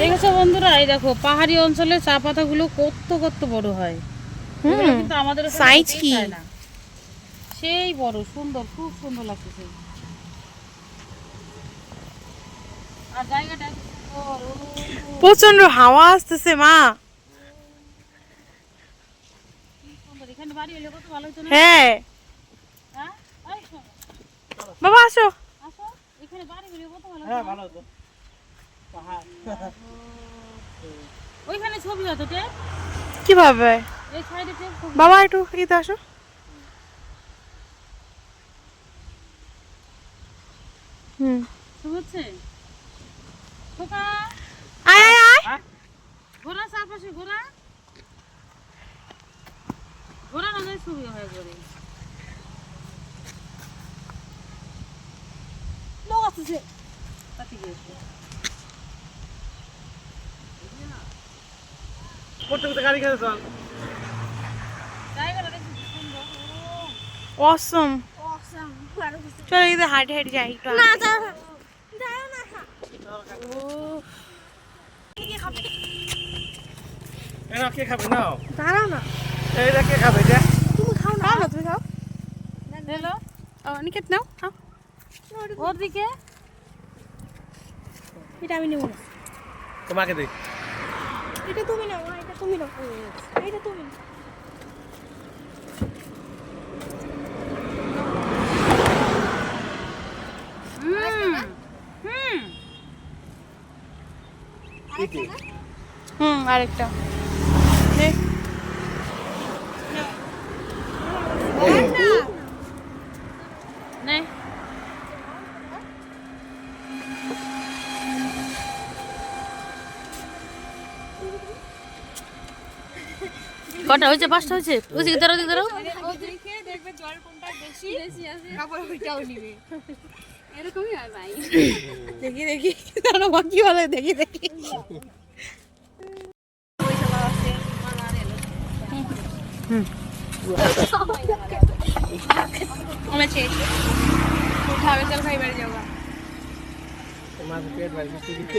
দেখেছ বন্ধুরা? এই দেখো পাহাড়ি অঞ্চলে চা পাতাগুলো কত কত বড় হয়। কিন্তু আমাদের হতেই কি? সেই বড় সুন্দর খুব সুন্দর লাগতেছে। আর জায়গাটা প্রচণ্ড হাওয়া আসতেছে মা। হ্যাঁ। হ্যাঁ? বাবা আসো। আসো। এখানে বাড়ি হলে কত ভালো হ্যাঁ ভালো হতো। পাহাড়। ওইখানে ছবি হতো তে কীভাবে? এই সাইডে বাবা একটু ইতে আসো। হুম। হচ্ছে? খোকা! আয় আয় আয়! চারপাশে না ছবি হয় করে লোক আসছে পাতি গিয়েছে করতে করতে গাড়ি খেতে চল অসম চলো ইতে হাঁটে হাঁটে যাই একটু না এরা কে খাবে নাও। দাঁড়াও না। এইটা কে খাবে এটা? তুমি খাও না। না তুমি খাও। হ্যালো? ও নিকেত নাও খাও। ওর দিকে এটা আমি নেব না। তোমাকে দে এটা তুমি নাও মা, এটা তুমি নাও এটা তুমি নাও। হুম আরেকটা নে। নে কটা হয়েছে? পাঁচটা হয়েছে? ওদিকে ওই দিকে দাঁড়াও দিকে দাঁড়াও দেখি দেখি। দাঁড়াও মা কি বলে দেখি দেখি। আমরা চেয়েছি খাবে চল খাই বাড়ি যাব তোমাকে পেট ভাই কিছু দিতে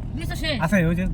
না জায়গা না দেখতেছো না দিছো সে আছে ওই যে